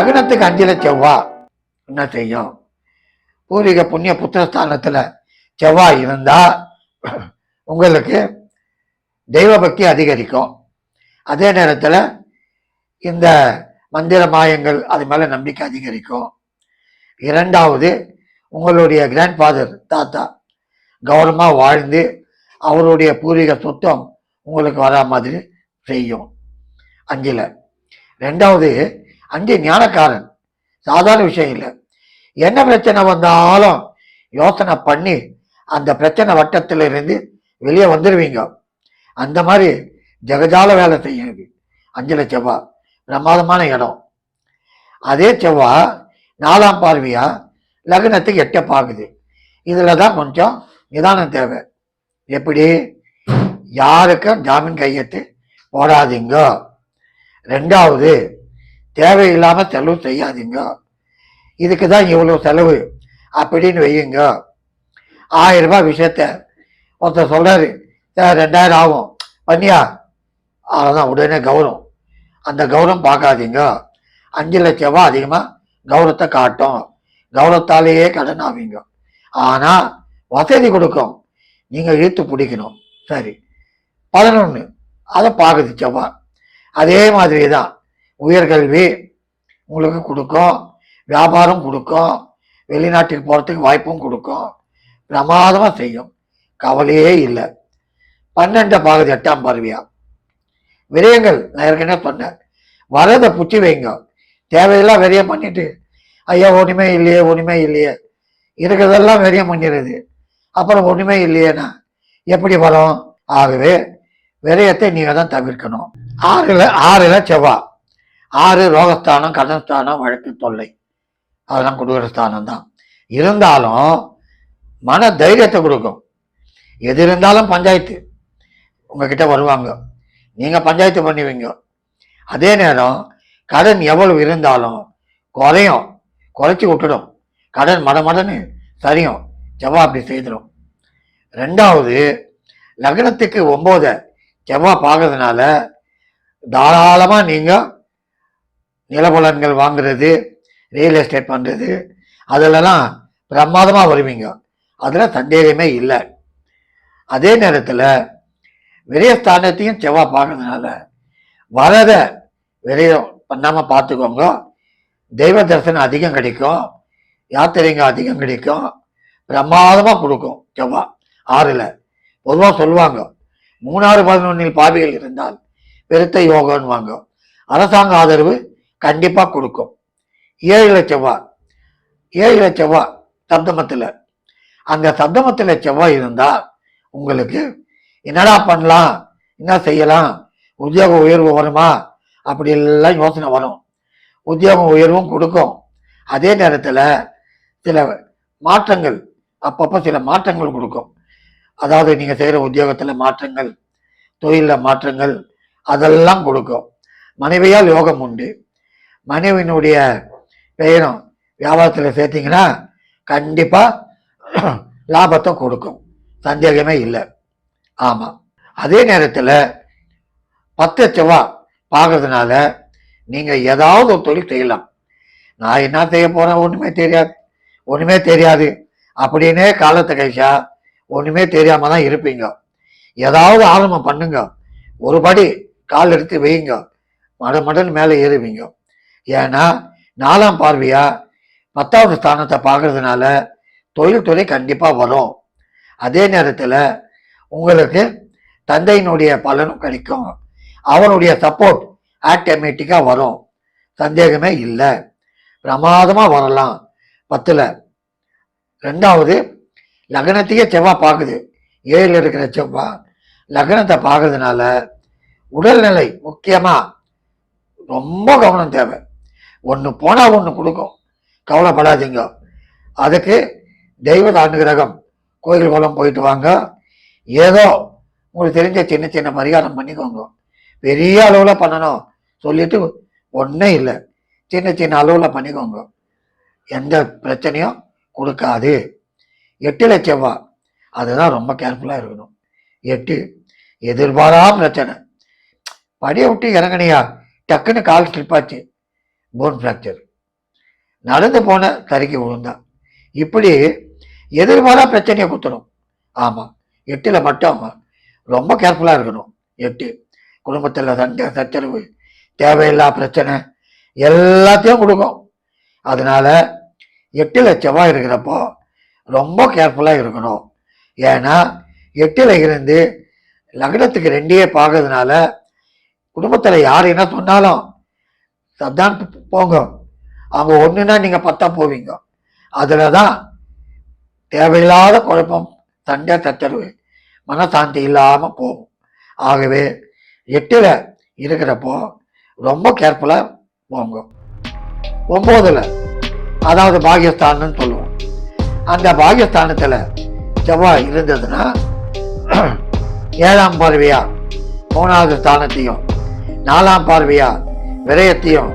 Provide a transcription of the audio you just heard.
லக்னத்துக்கு அஞ்சில செவ்வாய் என்ன செய்யும்? பூர்வீக புண்ணிய புத்திரஸ்தானத்தில் செவ்வாய் இருந்தால் உங்களுக்கு தெய்வ பக்தி அதிகரிக்கும். அதே நேரத்தில் இந்த மந்திர மாயங்கள் அது மேலே நம்பிக்கை அதிகரிக்கும். இரண்டாவது உங்களுடைய கிராண்ட் ஃபாதர் தாத்தா கௌரவமாக வாழ்ந்து அவருடைய பூர்வீக சொத்தம் உங்களுக்கு வரா மாதிரி செய்யும். அஞ்சில். ரெண்டாவது அஞ்சு ஞானக்காரன். சாதாரண விஷயம் இல்லை. என்ன பிரச்சனை வந்தாலும் யோசனை பண்ணி அந்த பிரச்சனை வட்டத்தில் இருந்து வெளியே வந்துடுவீங்க அந்த மாதிரி ஜெகஜால வேலை செய்யும் இது. அஞ்சுல செவ்வாய் பிரமாதமான இடம். அதே செவ்வாய் நாலாம் பார்வையா லக்னத்துக்கு எட்ட பார்க்குது இதில் தான் கொஞ்சம் நிதானம் தேவை. எப்படி? யாருக்கும் ஜாமீன் கையெழுத்து போடாதீங்க. ரெண்டாவது தேவையில்லாமல் செலவு செய்யாதீங்க. இதுக்கு தான் இவ்வளோ செலவு. அப்படின்னு வையுங்க. ஆயிரம் ரூபாய் விஷயத்த ஒருத்தர் சொல்கிறாரு "சார், ரெண்டாயிரம் ஆகும். பண்ணியா? அவ்வளோதான் உடனே கௌரவம். அந்த கௌரவம் பார்க்காதீங்க. அஞ்சு லட்ச ரூபா அதிகமாக கௌரவத்தை காட்டும். கௌரவத்தாலேயே கடன் ஆவீங்க ஆனால் வசதி கொடுக்கும். நீங்கள் இழுத்து பிடிக்கணும். சரி. பதினொன்று அதை பார்க்குது செவ்வாய். அதே மாதிரி தான். உயர்கல்வி உங்களுக்கு கொடுக்கும் வியாபாரம் கொடுக்கும் வெளிநாட்டுக்கு போகிறதுக்கு வாய்ப்பும் கொடுக்கும். பிரமாதமாக செய்யும். கவலையே இல்லை. பன்னெண்டாம் பாகதி எட்டாம் பருவியா? விரயங்கள் நான் ஏற்கனவே சொன்னேன். வரதை புச்சி வைங்க. தேவையெல்லாம் விரயம் பண்ணிட்டு ஐயா ஒன்றுமே இல்லையே ஒன்றுமே இல்லையே. இருக்கிறதெல்லாம் விரயம் பண்ணிடுது அப்புறம் ஒன்றுமே இல்லையேனா எப்படி வரும்? ஆகவே விரயத்தை நீங்கள் தான் தவிர்க்கணும். ஆறுல ஆறுல செவ்வாய் ஆறு ரோகஸ்தானம் கடன்ஸ்தானம் வழக்கு தொல்லை. அதெல்லாம் கொடுக்குற ஸ்தானம் தான். இருந்தாலும் மன தைரியத்தை கொடுக்கும். எது இருந்தாலும் பஞ்சாயத்து உங்ககிட்ட வருவாங்க. நீங்கள் பஞ்சாயத்து பண்ணுவீங்க. அதே நேரம் கடன் எவ்வளவு இருந்தாலும் குறையும். குறைச்சி விட்டுடும். கடன் மடமடன்னு சரியும். செவ்வாய் அப்படி செய்திடும். ரெண்டாவது லக்னத்துக்கு ஒம்போதை செவ்வாய் பார்க்கறதுனால தாராளமாக நீங்கள் நிலபலன்கள் வாங்குறது ரியல் எஸ்டேட் பண்ணுறது அதிலலாம் பிரமாதமாக வருவீங்க. அதில் சந்தேகமே இல்லை. அதே நேரத்தில் விரயஸ்தானத்தையும் செவ்வாய் பார்க்கறதுனால வரத விரயம் பண்ணாமல் பார்த்துக்கோங்க. தெய்வ தரிசனம் அதிகம் கிடைக்கும். யாத்திரைங்க அதிகம் கிடைக்கும். பிரமாதமாக கொடுக்கும் செவ்வாய். ஆறில். பொதுவாக சொல்லுவாங்க மூணாறு பதினொன்றில் பாவிகள் இருந்தால் பெருத்த யோகம்னுவாங்க அரசாங்க ஆதரவு கண்டிப்பாக கொடுக்கும். ஏழு செவ்வாய் ஏழு செவ்வாய் சப்தமத்தில். அந்த சப்தமத்தில் செவ்வாய் இருந்தால் உங்களுக்கு என்னடா பண்ணலாம்? என்ன செய்யலாம்? உத்தியோக உயர்வு வருமா? அப்படி எல்லாம் யோசனை வரும். உத்தியோகம் உயர்வும் கொடுக்கும். அதே நேரத்தில் சில மாற்றங்கள் அப்பப்போ சில மாற்றங்கள் கொடுக்கும். அதாவது நீங்கள் செய்கிற உத்தியோகத்தில் மாற்றங்கள் தொழிலில் மாற்றங்கள் அதெல்லாம் கொடுக்கும். மனைவியால் யோகம் உண்டு. மனைவினுடைய பெயரும் வியாபாரத்தில் சேர்த்தீங்கன்னா கண்டிப்பாக லாபத்தை கொடுக்கும். சந்தேகமே இல்லை. ஆமாம் அதே நேரத்தில் பத்து செவ்வாய் பார்க்கறதுனால நீங்கள் ஏதாவது ஒரு தொழில் செய்யலாம். நான் என்ன செய்ய போகிறேன் ஒன்றுமே தெரியாது. ஒன்றுமே தெரியாது. அப்படின்னே காலத்தை கழிச்சா ஒன்றுமே தெரியாமல் தான் இருப்பீங்க. ஏதாவது ஆரம்பம் பண்ணுங்க. ஒரு படி கால் எடுத்து வையுங்க. மட மடன் மேலே ஏறுவீங்க. ஏன்னா நாலாம் பார்வையா பத்தாவது ஸ்தானத்தை பார்க்கறதுனால தொழில்துறை கண்டிப்பாக வரும். அதே நேரத்தில் உங்களுக்கு தந்தையினுடைய பலனும் கிடைக்கும். அவனுடைய சப்போர்ட் ஆட்டோமேட்டிக்காக வரும். சந்தேகமே இல்லை. பிரமாதமாக வரலாம். பத்தில் ரெண்டாவது லக்னத்தையே செவ்வாய் பார்க்குது ஏழில் இருக்கிற செவ்வாய் லக்னத்தை பார்க்கறதுனால உடல்நிலை முக்கியமாக ரொம்ப கவனம் தேவை. ஒன்று போனால் ஒன்று கொடுக்கும். கவலைப்படாதீங்க. அதுக்கு தெய்வ அனுகிரகம். கோயில் குளம் போயிட்டு வாங்க. ஏதோ உங்களுக்கு தெரிஞ்ச சின்ன சின்ன மரியாதம் பண்ணிக்கோங்க. பெரிய அளவில் பண்ணணும். சொல்லிட்டு ஒன்றும் இல்லை. சின்ன சின்ன அளவில் பண்ணிக்கோங்க. எந்த பிரச்சனையும் கொடுக்காது. எட்டு லட்சம்வா அதுதான் ரொம்ப கேர்ஃபுல்லாக இருக்கணும். எட்டு. எதிர்பாரா பிரச்சனை. படியை விட்டு இறங்குனியா? டக்குன்னு கால் ஸ்லிப்பாச்சு போன் ஃப்ராக்சர் நடந்து போன தறிக்கு விழுந்தான். இப்படி எதிர்பாரா பிரச்சனையை குத்தணும் ஆமாம் எட்டில் மட்டும் ரொம்ப கேர்ஃபுல்லாக இருக்கணும். எட்டு குடும்பத்தில் சண்டை சச்சரவு தேவையில்லா பிரச்சனை எல்லாத்தையும் கொடுக்கும். அதனால எட்டில் செவ்வாய் இருக்கிறப்போ ரொம்ப கேர்ஃபுல்லாக இருக்கணும். ஏன்னா எட்டில் இருந்து லக்னத்துக்கு ரெண்டே பார்க்கறதுனால குடும்பத்தில் யார் என்ன சொன்னாலும் சத்தான் போங்க. அவங்க ஒன்றுனா நீங்கள் பத்தா போவீங்க. அதில் தான் தேவையில்லாத குழப்பம் சண்டை சச்சரவு மனசாந்தி இல்லாமல் போகும். ஆகவே எட்டில் இருக்கிறப்போ ரொம்ப கேர்ஃபுல்லாக போங்க. ஒம்போதில் அதாவது பாகியஸ்தான்னு சொல்லுவோம். அந்த பாகியஸ்தானத்தில் செவ்வாய் இருந்ததுன்னா ஏழாம் பார்வையா மூணாவது ஸ்தானத்தையும் நாலாம் பார்வையா விரயத்தையும்